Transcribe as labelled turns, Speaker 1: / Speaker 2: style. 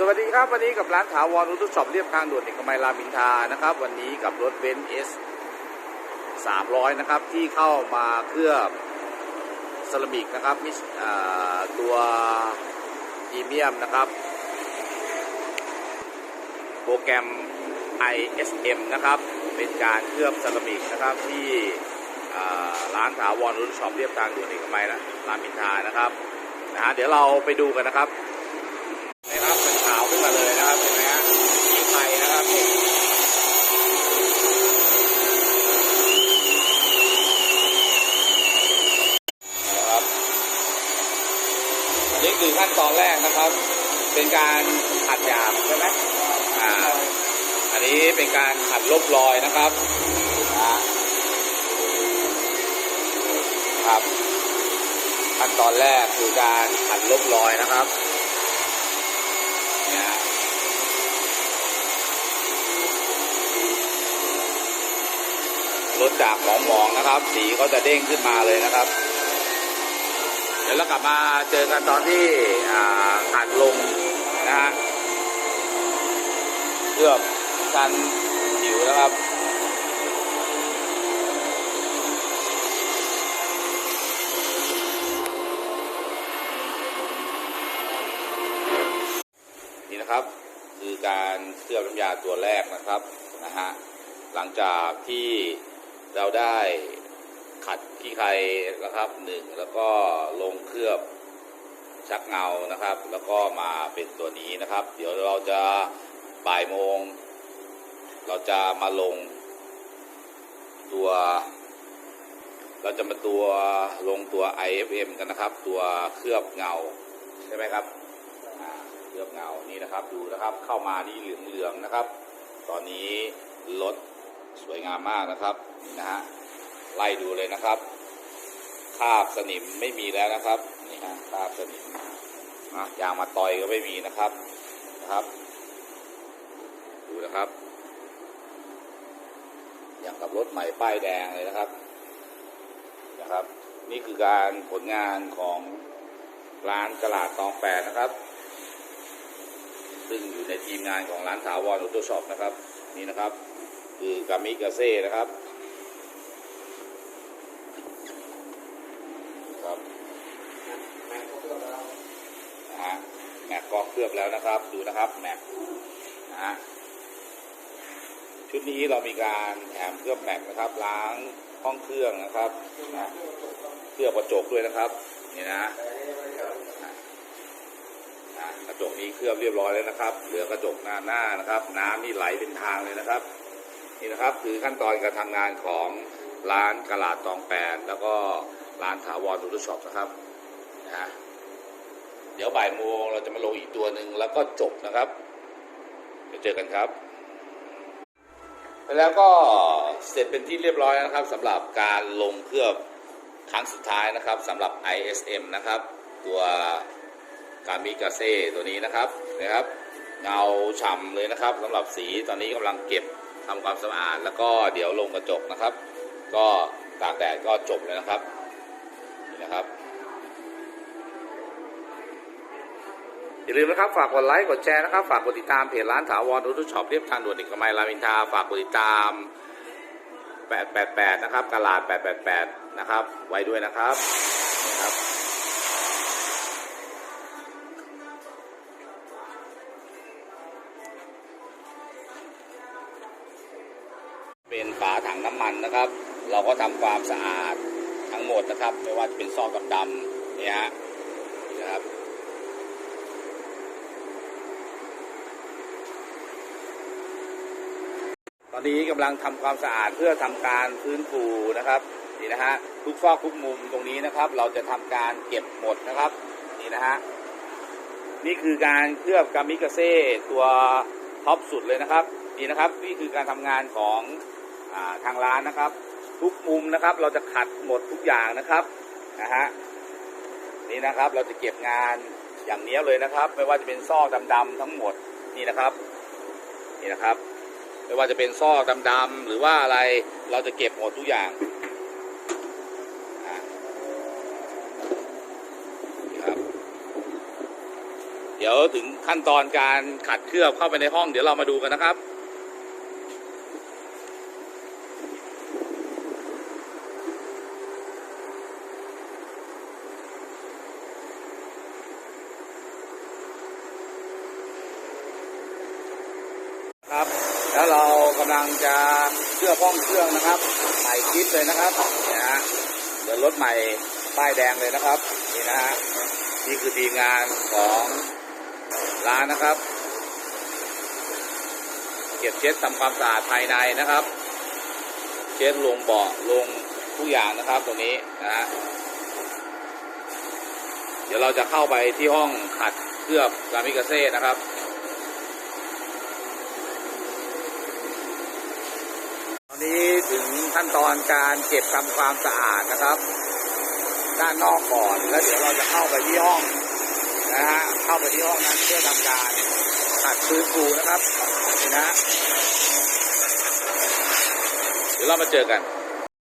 Speaker 1: สวัสดีครับ วันนี้กับร้านถาวรรถช็อปเรียบทางด่วนเอกมัยรามอินทานะครับ วันนี้กับรถเบนซ์เอสสามร้อยนะครับ ที่เข้ามาเคลือบเซรามิกนะครับมิตัวพรีเมียมนะครับ โปรแกรม ISM นะครับ เป็นการเคลือบเซรามิกนะครับที่ร้านถาวรรถช็อปเรียบทางด่วนเอกมัยรามอินทานะครับนะฮะเดี๋ยวเราไปดูกันนะครับเป็นขาวขึ้นมาเลยนะครับเห็นไหมฮะมีไฟนะครับนี่นะครับอันนี้คือขั้นตอนแรกนะครับ เป็นการขัดหยาบใช่ไหมอ่า อันนี้เป็นการขัดลบรอยนะครับครับ ขั้นตอนแรกคือการขัดลบรอยนะครับเนี่ยลดจากหมองๆนะครับ สีก็จะเด้งขึ้นมาเลยนะครับ เดี๋ยวเรากลับมาเจอกันตอนที่อ่าขัดลง นะฮะเคลือบกันผิวนะครับนี่นะครับคือการเคลือบน้ำยาตัวแรกนะครับนะฮะหลังจากที่เราได้ขัดขี้ใครนะครับหนึ่งแล้วก็ลงเคลือบ ชักเงานะครับ แล้วก็มาเป็นตัวนี้นะครับ เดี๋ยวเราจะบ่ายโมง เราจะมาลงตัว เราจะมาตัวลงตัว IFM กันนะครับ ตัวเคลือบเงาใช่ไหมครับเคลือบเงานี่นะครับดูนะครับเข้ามานี่เหลืองๆนะครับ ตอนนี้รถสวยงามมากนะครับนะฮะไล่ดูเลยนะครับคาบสนิมไม่มีแล้วนะครับ นี่ฮะคราบสนิมนะยางมาต่อยก็ไม่มีนะครับนะครับ ดูนะครับ อย่างกับรถใหม่ป้ายแดงเลยนะครับนะครับ นี่คือการผลงานของร้านตลาดตองแปดนะครับ ซึ่งอยู่ในทีมงานของร้านถาวรออโตช็อปนะครับ นี่นะครับ คือกามิกาเซ่นะครับนะฮะ แม็กก็เคลือบแล้วนะครับ ดูนะครับแม็กนะฮะชุดนี้เรามีการแถมเคลือบแม็กนะครับ ล้างห้องเครื่องนะครับนะเคลือบกระจกด้วยนะครับนี่นะฮะกระจกนี้เคลือบเรียบร้อยแล้วนะครับ เหลือกระจกหน้าหน้านะครับ น้ำนี่ไหลเป็นทางเลยนะครับ นี่นะครับคือขั้นตอนการทำงานของร้านกระลาดตองแปดแล้วก็ร้านถาวรดูดูช็อปนะครับนะฮะ เดี๋ยวบ่ายโมงเราจะมาลงอีกตัวหนึ่งแล้วก็จบนะครับเดี๋ยวเจอกันครับ แล้วก็เสร็จเป็นที่เรียบร้อยนะครับสำหรับการลงเคลือบครั้งสุดท้ายนะครับสำหรับ ISM นะครับ ตัวกามิกาเซ่ตัวนี้นะครับนะครับ เงาฉ่ำเลยนะครับสำหรับสีตอนนี้กำลังเก็บทำความสะอาด แล้วก็เดี๋ยวลงกระจกนะครับ ก็ตากแดดก็จบเลยนะครับนี่นะครับ อย่าลืมนะครับ ฝากกดไลค์ กดแชร์นะครับ ฝากกดติดตามเพจร้านถาวรรถช็อปเรียบทางด่วนเอกมัยรามินทราฝากกดติดตาม 888 นะครับกลาด 888 นะครับ ไว้ด้วยนะครับครับเป็นฝาถังน้ำมันนะครับ เราก็ทำความสะอาดทั้งหมดนะครับ ไม่ว่าจะเป็นซอกดำๆเนี่ยฮะนี่นะครับ ต อนนี้กำลังทำความสะอาดเพื่อทำการฟื้นฟูนะครับนี่นะฮะทุกซอกทุกมุมตรงนี้นะครับ เราจะทำการเก็บหมดนะครับนี่นะฮะนี่คือการเคลือบกามิกาเซ่ตัวท็อปสุดเลยนะครับนี่นะครับนี่คือการทำงานของอาทางร้านนะครับ ทุกมุมนะครับ เราจะขัดหมดทุกอย่างนะครับนะฮะนี่นะครับเราจะเก็บงานอย่างเนี้ยเลยนะครับ ไม่ว่าจะเป็นซอกดำๆทั้งหมดนี่นะครับ นี่นะครับ ไม่ว่าจะเป็นซอกดำๆหรือว่าอะไรเราจะเก็บหมดทุกอย่างอะครับเดี๋ยวถึงขั้นตอนการขัดเคลือบเข้าไปในห้อง เดี๋ยวเรามาดูกันนะครับครับ แล้วเรากำลังจะเคลือบห้องเครื่องนะครับใหม่คิดเลยนะครับเนี่ยฮะเดินรถใหม่ป้ายแดงเลยนะครับนี่นะฮะนี่คือทีมงานของร้านนะครับ เก็บเช็ดทำความสะอาดภายในนะครับ เช็ดลงเบาะลงทุกอย่างนะครับตรงนี้นะฮะเดี๋ยวเราจะเข้าไปที่ห้องขัดเคลือบกามิกาเซ่นะครับ ตอ นี้ถึงขั้นตอนการเก็บทำความสะอาดนะครับ ด้านนอกก่อนแล้วเดี๋ยวเราจะเข้าไปที่ห้องนะฮะเข้าไปที่ห้องนั้นเพื่อทำการตัดพื้นปูนะครับนะเดี๋ยวเรามาเจอกัน